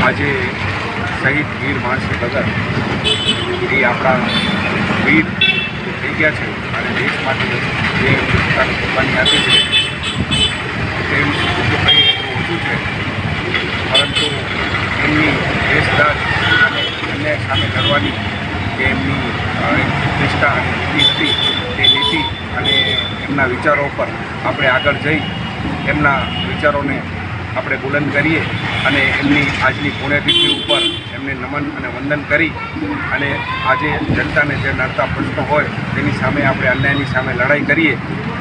આજે શહીદ વીર માણસી ભગત એ આપણા વીર થઈ ગયા છે અને દેશ માટે જે પોતાની કુરબાની આપી છે, તેમ કહીએ ઓછું છે. પરંતુ એમની દેશદાર અને અન્યાય સામે લડવાની જે એમની નિષ્ઠા અને નીતિ હતી તે નીતિ અને એમના વિચારો પર આપણે આગળ જઈ એમના વિચારોને આપણે બુલંદ કરીએ અને એમની આજની પુણ્યતિથિ ઉપર એમને નમન અને વંદન કરી અને આજે જનતાને જે નડતા પ્રશ્નો હોય તેની સામે આપણે અન્યાયની સામે લડાઈ કરીએ,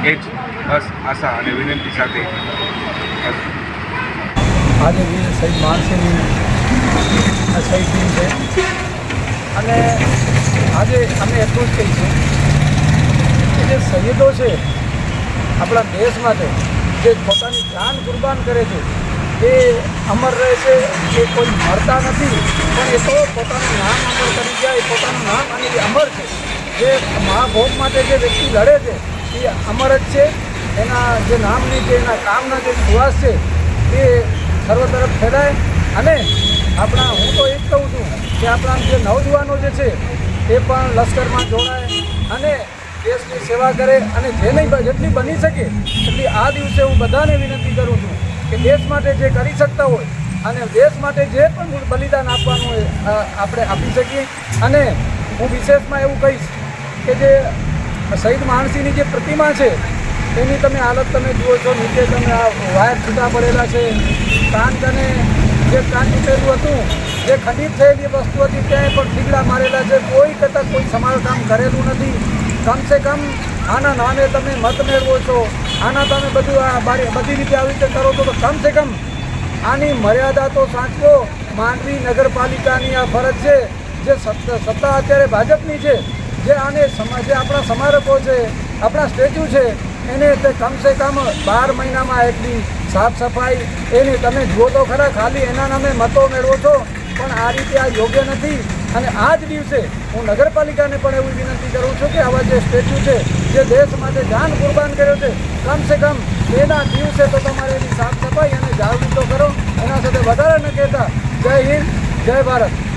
એ જ બસ આશા અને વિનંતી સાથે. આજે વીર શહીદ માનસિંહની છે. અને આજે અમે એટલું જ કહીશું કે જે શહીદો છે આપણા દેશ માટે જે પોતાની જાન કુરબાન કરે છે, એ અમર રહે છે, એ કોઈ મરતા નથી, પણ એ તો પોતાનું નામ અમર કરી જાય પોતાનું નામ અને એ અમર છે. જે મહાભોગ માટે જે વ્યક્તિ લડે છે, એ અમર જ છે. એના જે નામની જે એના કામના જે સુવાસ છે, એ સર્વ તરફ ફેલાય. અને આપણા, હું તો એ જ કહું છું કે આપણા જે નવજુવાનો જે છે, એ પણ લશ્કરમાં જોડાય. અને દેશની સેવા કરે અને જે નહીં જેટલી બની શકે એટલી આ દિવસે હું બધાને વિનંતી કરું છું કે દેશ માટે જે કરી શકતા હોય અને દેશ માટે જે પણ બલિદાન આપવાનું હોય આપણે આપી શકીએ. અને હું વિશેષમાં એવું કહીશ કે જે શહીદ માણસીની જે પ્રતિમા છે, તેની તમે હાલત તમે જુઓ છો, નીચે તમે આ વાયર છૂટા પડેલા છે. કાન અને જે કાન તૂટેલું હતું, જે ખંડિત થયેલી વસ્તુ હતી ત્યાં પણ ઠીકડા મારેલા છે. કોઈ કરતાં કોઈ સમારકામ કરેલું નથી. કમસે કમ આના નામે તમે મત મેળવો છો. આના તમે બધું આ બધી રીતે આવી રીતે કરો છો તો કમસે કમ આની મર્યાદા તો સાચવો માંડવી નગરપાલિકાની આ ફરજ છે. જે સત્તા અત્યારે ભાજપની છે. જે આને જે આપણા સ્મારકો છે, આપણા સ્ટેચ્યુ છે, એને તે કમસે કમ બાર મહિનામાં એટલી સાફ સફાઈ. એની તમે જુઓ તો ખરા, ખાલી એના નામે મતો મેળવો છો. પણ આ રીતે આ યોગ્ય નથી. અને આ જ દિવસે હું નગરપાલિકાને પણ એવી વિનંતી કરું છું કે આવા જે સ્ટેચ્યુ છે, જે દેશ માટે જાન કુરબાન કર્યો છે, કમસે કમ એના દિવસે તો તમારે એની સાફ સફાઈ અને જાગૃતો કરો. એના સાથે વધારે ન કહેતા. જય હિન્દ, જય ભારત.